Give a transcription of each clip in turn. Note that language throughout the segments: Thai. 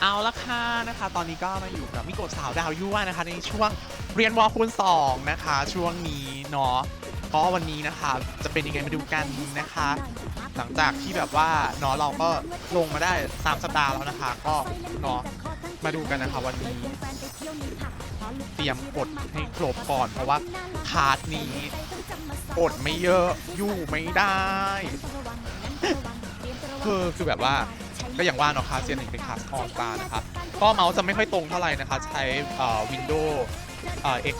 เอาละค่ะนะคะ ตอนนี้ก็มาอยู่กับมิโกะสาวดาวยั่วนะคะ ในช่วงเรียนวอคูณ2นะคะ ช่วงนี้เนาะก็วันนี้นะคะจะเป็นยังไงมาดูกันนะคะ หลังจากที่แบบว่าเนาะเราก็ลงมาได้ 3 สัปดาห์แล้วนะคะ ก็เนาะมาดูกันนะคะวันนี้เตรียมกดให้ครบก่อนเพราะว่าคาร์ดนี้กดไม่เยอะอยู่ไม่ได้คือคือแบบว่า ก็อย่างว่าเนาะคาเซียนหนึ่งเป็นคาสออสตานะครับก็เมาส์จะไม่ค่อยตรงเท่าไหร่นะคะ ใช้เอ่อ Windows เอ่อ X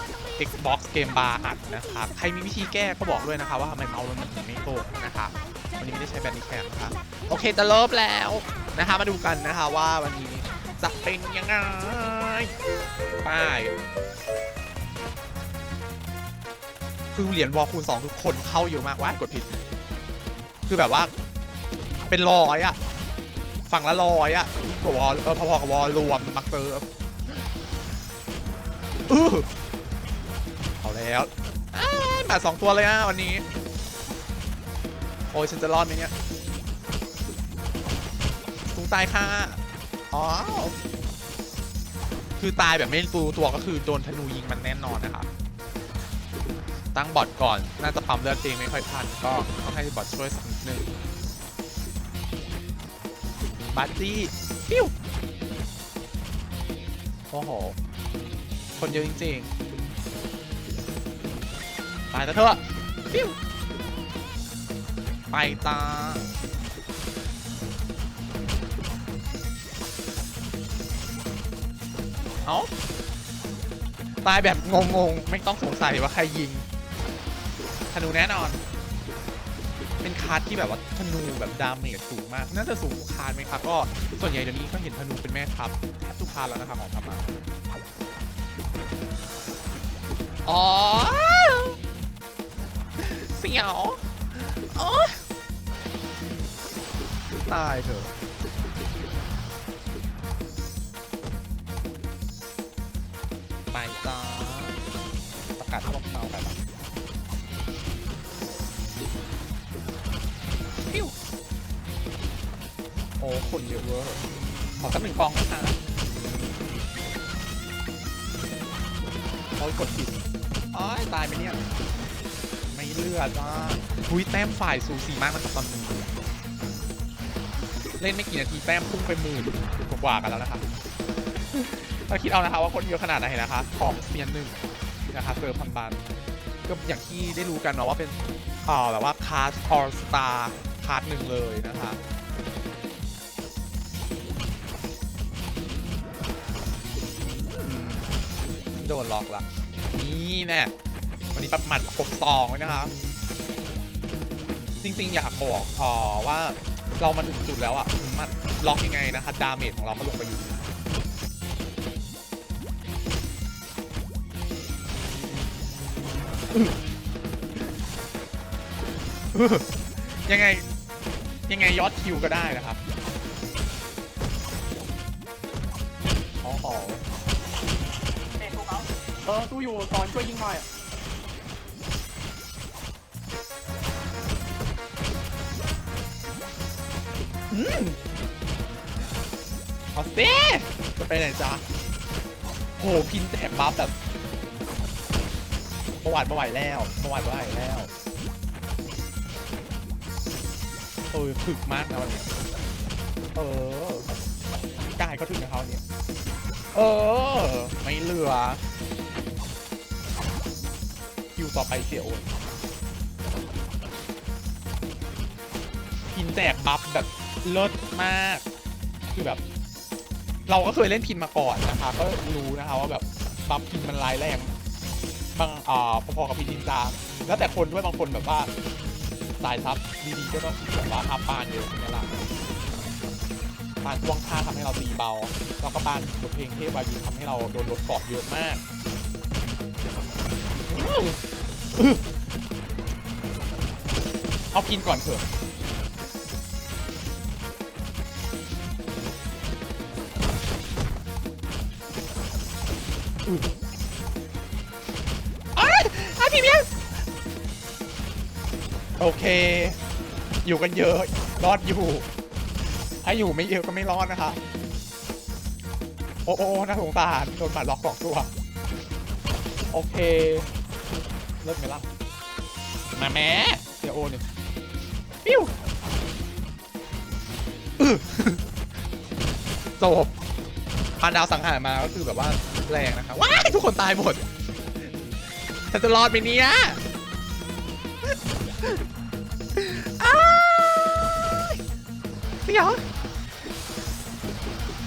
Xbox Game Bar อัดนะครับใครมีวิธีแก้ก็บอกด้วยนะคะ ว่าทำไมเมาส์มันถึงไม่ตรงนะคะวันนี้ไม่ได้ใช้แบนดี้แคมนะคะโอเคจะเริ่มแล้วนะคะมาดูกันนะคะว่าวันนี้จะเป็นยังไงไปคือเหรียญวอลคูณ2ทุกคนเข้าเยอะมากว้ากดผิด คือแบบว่าเป็นร้อยอะ ฝั่งละร้อยอะกว่าวอลเออพอๆกับวอลรวมมักเตอร์อื้อเอาแล้วอ้ายมาสองตัวเลยอะวันนี้ โอ้ยฉันจะรอดไหมเนี่ยตุงตายค่ะอ๋อคือตายแบบไม่รู้ตัวก็คือโดนธนูยิงมันแน่นอนนะครับตั้งบอทก่อน น่าจะปั๊มเลือดเองไม่ค่อยทันก็ต้องให้บอทช่วยสักนิดนึง บัตตี้ปิ้วโอ้โห คนเยอะจริงๆตายซะเถอะปิ้วไปตาเอาตายแบบงงๆ ไม่ต้องสงสัยว่าใครยิงธนูแน่นอน คาร์ดที่แบบว่าธนูแบบดาเมจสูงมาก น่าจะสูงคาร์ดไหมครับก็ส่วนใหญ่เดี๋ยวนี้ก็เห็นธนูเป็นแม่ทัพแทบทุกคาร์ดแล้วนะครับของทัพมาอ๋อเสียวโอ๊ยตายเถอะไปจ้าประกาศลอกเมาส์กัน คนเยอะเวอร์ขอสักหนึ่งกองนะคะโอ้ยกดผิดอ้ายตายไปเนี่ย ไม่เลือดจ้าหุยแต้มฝ่ายสูสีมากมันตอนนี้เล่นไม่กี่นาทีแต้มพุ่งไปหมื่นกว่ากันแล้วนะคะถ้าคิดเอานะคะว่าคนเยอะขนาดไหนนะคะ ของเซียนหนึ่งนะคะเซิร์ฟพันบันก็อย่างที่ได้รู้กันเนาะว่าเป็นอ่อแบบว่าคาร์ดออสตาคาร์หนึ่งเลยนะคะ โดนล็อกละนี่แน่วันนี้ปับหมัดครบสองเลยนะครับจริงๆ อยากบอกเอ่อว่าเรามาถึงจุดแล้วอะมันล็อกยังไงนะคะดาเมจของเราก็ลงไปอยู่ยังไง ยังไงยอดคิวก็ได้นะครับอ๋อ เขาเออตู้อยู่ตอนช่วยยิงหน่อยอืมเอาสิจะไปไหนจ๊ะโหพินแตกบัฟแบบประวัติประไหวแล้วประวัติประไหวแล้วเออถึกมากนะวันนี้เออกายก็ถึงนะเขาเนี่ย เออ ไม่เหลือคิว ต่อไปเสียโอนพินแจกบัฟแบบเลิศมากคือแบบ เราก็เคยเล่นพินมาก่อนนะคะ ก็รู้นะคะว่าแบบบัฟพินมันร้ายแรงบางอ่าพอๆกับพินนินจาแล้วแต่คนด้วยบางคนแบบว่าสายซับดีๆก็ต้องแบบว่าอัพปานเยอะใช่ไหมล่ะปานช่วงท่าทำให้เราตีเบาแล้วก็ปานบทเพลงเทพวายุทำให้เราโดนลดเกาะเยอะมาก เอาพินก่อนเถอะอ้ายอ้ายพี่เมียโอเค อยู่กันเยอะ รอดอยู่ ถ้าอยู่ไม่เยอะก็ไม่รอดนะคะ โอ้โอ้น่าสงสารโดนหมาล็อกสองตัว โอเค เลิกไหมล่ะมาแม่เสียโอหนึ่งปิ้วอื้อจบพานดาวสังหารมาก็คือแบบว่าแรงนะคะว้ายทุกคนตายหมดฉันจะรอดไหมเนี่ยอ้ายเดี๋ยว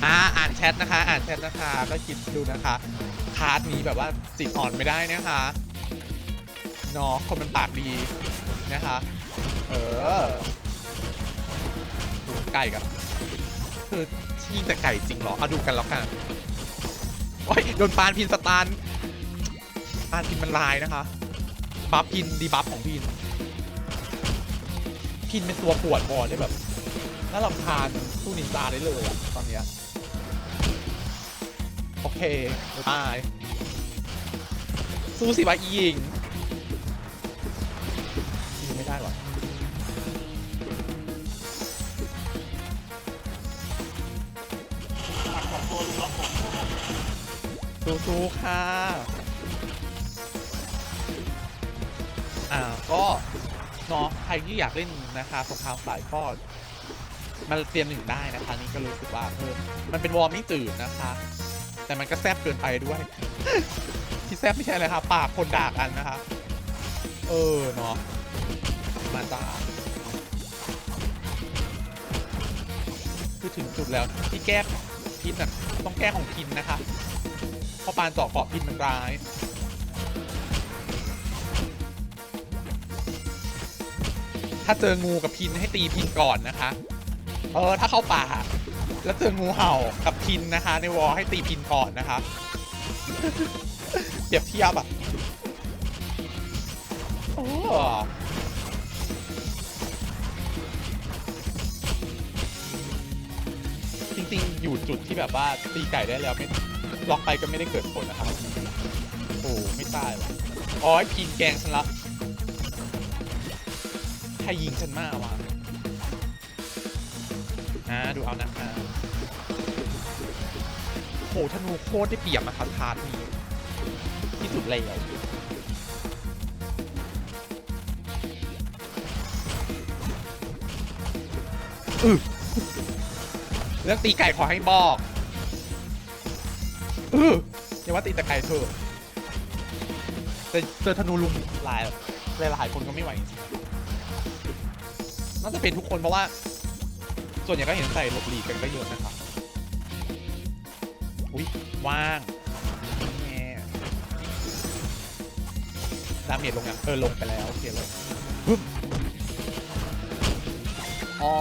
อ่าอ่านแชทนะคะ อ่านแชทนะคะ ก็คิดดูนะคะ คาร์ดนี้แบบว่าจิตอ่อนไม่ได้นะคะ เนาะคนมันปากดีนะคะ เออดูไก่กับคือที่แต่ไก่จริงเหรอเอาดูกันแล้วกันโอ้ยโดนปานพินสตาร์นปานพินมันลายนะคะบัฟพินดีบัฟของพินพินเป็นตัวปวดบอลได้แบบน่ารำคาญสู้นินจาได้เลยอะตอนเนี้ยโอเคตายสู้สิวะอีหญิง สู้ๆค่ะ อ่า ก็เนาะใครที่อยากเล่นนะคะสงครามสายก็มาเตรียมหนึ่งได้นะคะ นี่ก็รู้สึกว่าเออมันเป็นวอร์มไม่จืดนะคะ แต่มันก็แซบเกินไปด้วย ที่แซบไม่ใช่อะไรครับปากคนด่ากันนะคะ เออเนาะมาจ้าคือถึงจุดแล้วที่แก้พินน่ะต้องแก้ของพินนะคะ พราะปานเจาะเกาะพินมันร้าย ถ้าเจองูกับพินให้ตีพินก่อนนะคะ เออถ้าเข้าป่า แล้วเจองูเห่ากับพินนะคะ ในวอให้ตีพินก่อนนะคะเปรียบเทียบอะโอ้จริง ๆ อยู่จุดที่แบบว่าตีไก่ได้แล้วไม่ ล็อกไปก็ไม่ได้เกิดผลนะครับ โอ้ไม่ตายว่ะอ๋อพินแกงฉันละใครยิงฉันมาวะอ่าดูเอานะคะโหธนูโคตรได้เปรียบนะครับพาร์ทนี้ที่สุดเลยอือเรื่องตีไก่ขอให้บอก อืออย่าว่าตีต่ไก่เถอแต่เจอธนูลุมหลายหลายคนก็ไม่ไหวจริงๆน่าจะเป็นทุกคนเพราะว่า ส่วนใหญ่ก็เห็นใส่หลบหลีกกันก็เยอะนะครับอุ้ยว่างดาเมจลงยังเออลงไปแล้วโอเคเลยปึ๊บอ๋อ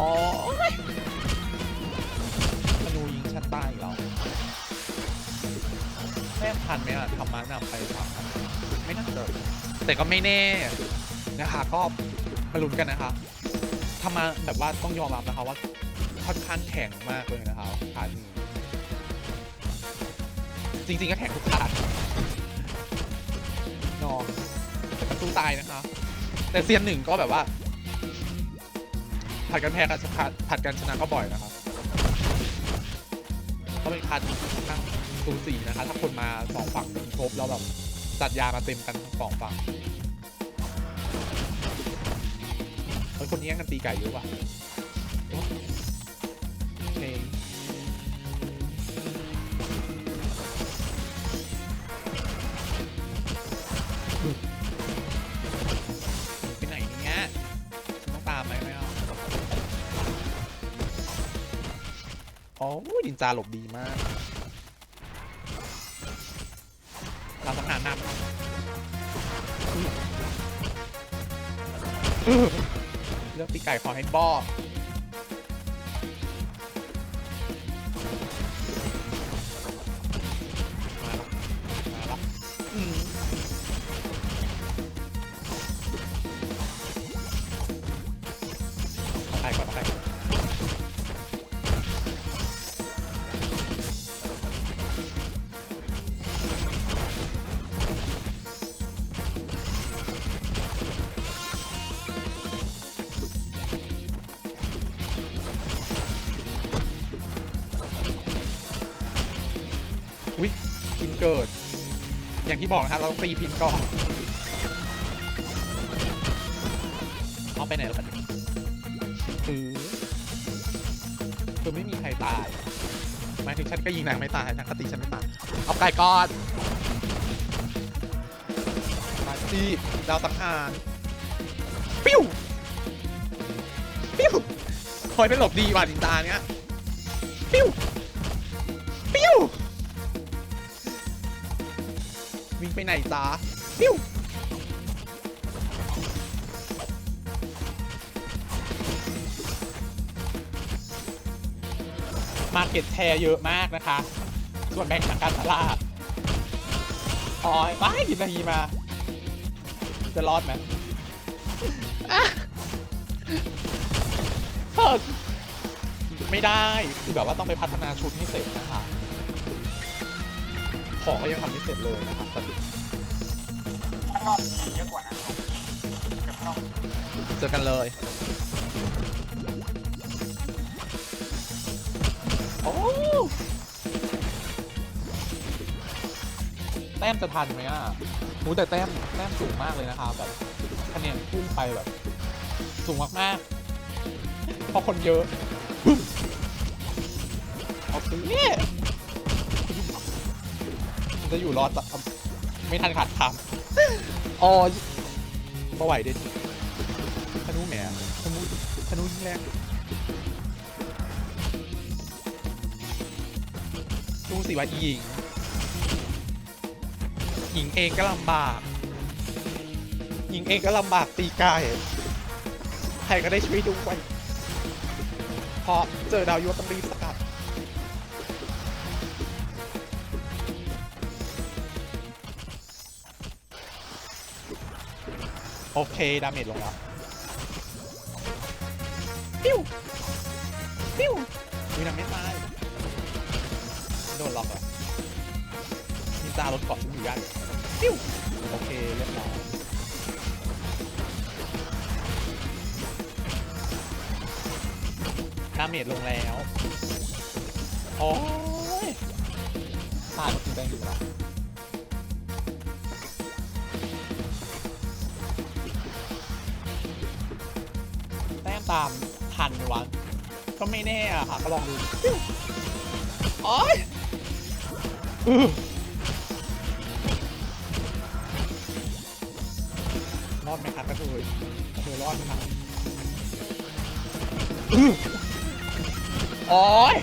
แม่ทันไหมอะธรรมะนำไปสามพันไม่น่าจะแต่ก็ไม่แน่นะคะก็มาลุ้นกันนะคะทำมาแบบว่าต้องยอมรับนะคะว่าค่อนข้างแข็งมากเลยนะครับคาร์ดนี้จริงๆก็แข็งทุกคาร์ดนอนแต่ก็สู้ตายนะคะ แต่เซียนหนึ่งก็แบบว่าผัดกันแพ้กันชนะผัดกันชนะก็บ่อยนะครับ ก็เป็นคาดที่ค่อนข้าง สูสีนะคะ ถ้าคนมาสองฝั่งครบแล้วแบบจัดยามาเต็มกันสองฝั่งเฮ้ยคนนี้ย่งกันตีไก่เยอะว่ะโอเคไปไหนเนี่ยต้องตามไหมไม่เอาโอ้ยดินจาหลบดีมาก เราต้องหานำเลือกตีไก่ขอให้บอกมาละมาละอืมเอาไปก่อนไปก่อน อย่างที่บอกนะครับเราตีพินก่อนเอาไปไหนแล้วกันคือคือไม่มีใครตายหมายถึงฉันก็ยิงนางไม่ตายนางก็ตีฉันไม่ตายเอาไก่ก่อนมาสิดาวสังหารปิ้วปิ้วคอยไปหลบดีว่ะดินตาเนี้ยปิ้วปิ้ว วิ่งไปไหนจ้าปิ้วมาเก็ตแชร์เยอะมากนะคะ ส่วนแบ่งทางการตลาดอ๋อไม่กี่นาทีมา จะรอดไหมไม่ได้ คือแบบว่าต้องไปพัฒนาชุดให้เสร็จนะคะ ของก็ยังทำไม่เสร็จเลยนะครับตอนนี้ข้างนอกเยอะกว่านะก็บข้างนอกเจอกันเลย โอ้แต้มจะทันไหมอะหูแต่แต้มแต้มสูงมากเลยนะคะแบบคะแนนพุ่งไปแบบ สูงมากๆเพราะคนเยอะบึ้มเอาสิ จะอยู่รอดจะไม่ทันขาดคำอ๋อมาไหวเด็ดธนูแหมธนูธนูยิงแรงดูสิว่าอีหญิงหญิงเองก็ลำบากหญิงเองก็ลำบากตีไก่ใครก็ได้ช่วยดูไว้เพราะเจอดาวยุวต้องรีบสกัด โอเค ดาเมจลงแล้วปิ้วปิ้วมีนางไม่ตายโดนล็อกเหรอนินจารถเกาะฉันอยู่ยากอยู่ปิ้วโอเค เรียบร้อยดาเมจลงแล้ว โอ้ยตายมันกินแดงอยู่ละแต้ม ตามทันวะก็ไม่แน่อะค่ะ ก็ลองดูโอ้ยรอดไหมครับกระเทยกระเทยรอดไหมครับอื้อโอ้ย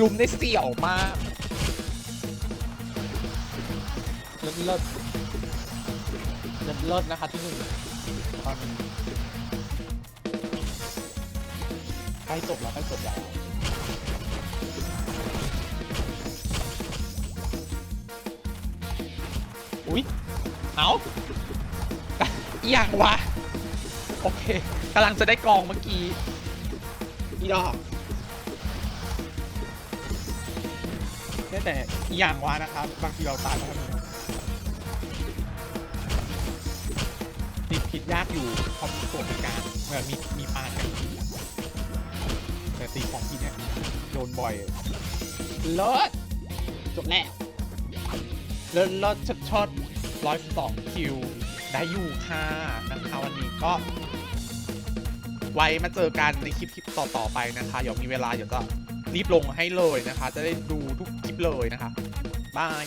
ลุมได้เสี่ยวมากเลิศเลิศเลิศเลิศนะคะที่หนึ่งตอนนี้ ใกล้จบแล้วใกล้จบแล้วอุ๊ยเอาอย่างวะ โอเคกำลังจะได้กองเมื่อกี้อีดอกเนี่แต่อย่างวะนะครับ บางทีเราตายแล้วติดผิดยากอยู่เพราะมีตัวเหมือนกันเออมีมีปานกัน ต่ตีของพี่เนี่ยโดนบ่อยเลิศจบแล้วเลิศเลิศชดชดร้อยสองคิว ได้อยู่ค่ะนะคะวันนี้ก็ ไว้มาเจอกันในคลิปคลิปต่อๆไปนะคะเดี๋ยวมีเวลาเดี๋ยวจะรีบลงให้เลยนะคะ จะได้ดูทุกคลิปเลยนะคะบาย